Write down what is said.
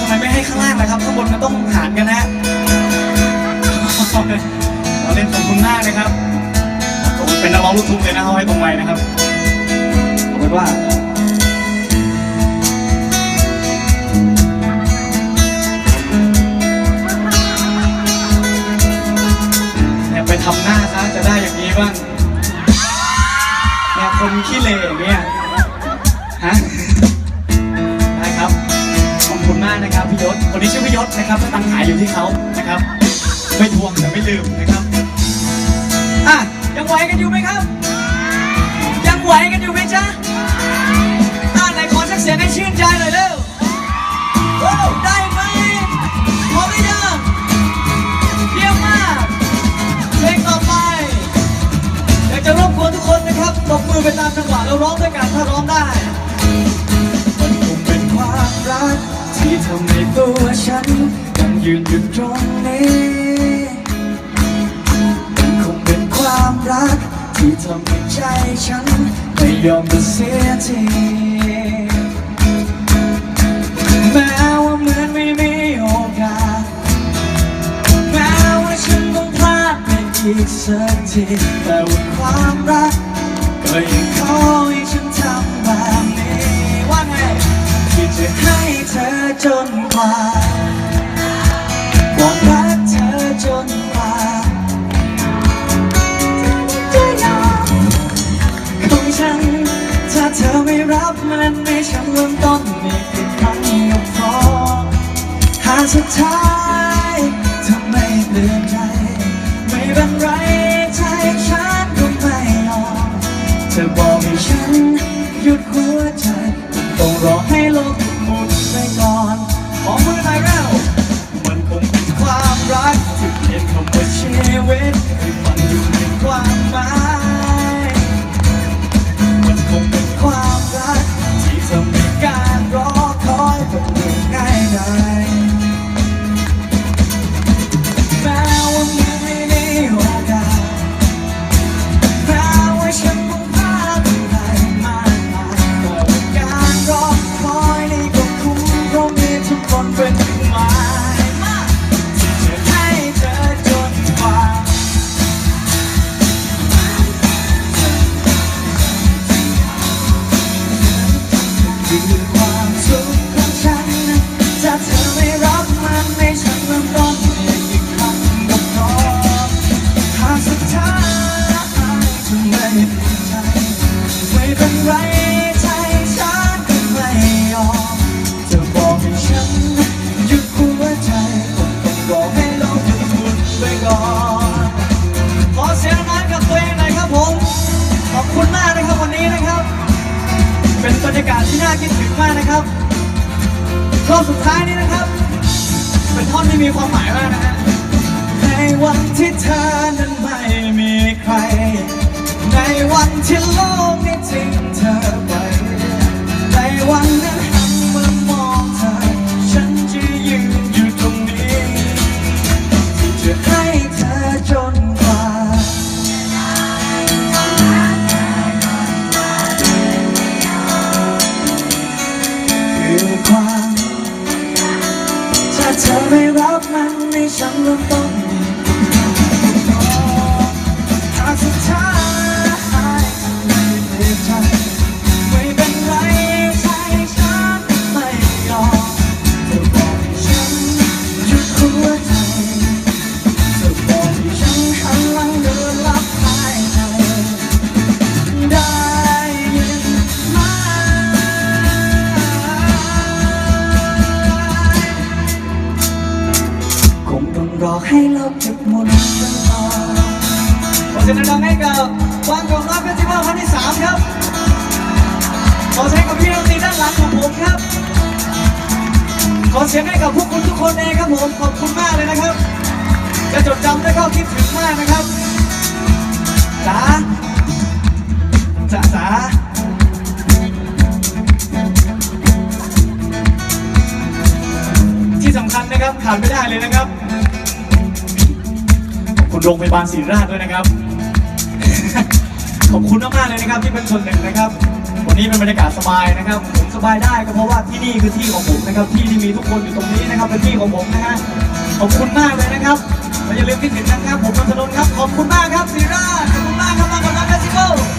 ทำไมไม่ให้ข้างล่างนะครับ ข้างบนมันต้องหารกันนะฮะเราเล่นขอบคุณมากนะครับผมเป็นนักร้องลูกทุ่งเลยนะเขาให้ตรงไว้นะครับขอบคุณว่าไปทำหน้าซะจะได้อย่างนี้บ้างเนี่ยคนขี้เหร่เงี้ยฮะ นะครับพี่ยศคนนี้ชื่อพี่ยศนะครับตังค์หายอยู่ที่เขานะครับ ไม่ทวงแต่ไม่ลืมนะครับอะยังไหวกันอยู่ไหมครับ ยังไหวกันอยู่ไหมจ๊ะอะไหนขอสักเสียงให้ชื่นใจหน่อยเร็วได้ไหมพร้อมหรือยังเยี่ยมมากเพลงต่อไปอยากจะรบกวนทุกคนนะครับตบมือไปตามจังหวะแล้วร้องด้วยกันถ้าร้องได้มันคงเป็นความรัก ที่ทำให้ตัวฉันยังยืนอยู่ตรงนี้มันคงเป็นความรัก ที่ทำให้ใจฉันไม่ยอมจะเสียทีแม้ว่าเหมือนไม่มีโอกาสแม้ว่าฉันต้องพลาดไปอีกสักทีแต่ว่าความรัก อจนกว่าความรักเธอจนกว่าจะยอมของฉัน ถ้าเธอไม่รับมันไม่ฉันเริ่มต้นอีกครั้งก็พอหาสุดท้าย นะครับรอบสุดท้ายนี้นะครับ เป็นท่อนที่มีความหมายมากนะฮะในวันที่เธอนั้นไม่มีใคร ในวันที่โลกนี้ทิ้งเธอไป มันใรอให้โลกหยุดหมุนกันต่อขอเสียงดังๆให้กับวางกองรับเฟสติวัลครั้งที่สามครับ ขอเสียงกับพี่ดนตรีด้านหลังของผมครับ ขอเสียงให้กับพวกคุณทุกคนเองครับผม ขอบคุณมากเลยนะครับ จะจดจำและก็คิดถึงมากนะครับจ๋าจ๋าจ๋าที่สำคัญนะครับขาดไม่ได้เลยนะครับ คุณโรงพยาบาลศรีราชด้วยนะครับ ขอบคุณมากๆเลยนะครับที่เป็นส่วนหนึ่งนะครับ วันนี้เป็นบรรยากาศสบายนะครับ ผมสบายได้ก็เพราะว่าที่นี่คือที่ของผมนะครับ ที่ที่มีทุกคนอยู่ตรงนี้นะครับเป็นที่ของผมนะฮะ ขอบคุณมากเลยนะครับและอย่าลืมคิดถึงนะครับ ผมนนทนนท์ครับ ขอบคุณมากครับซีราชขอบคุณมากครับมากับรักเฟสติวัลข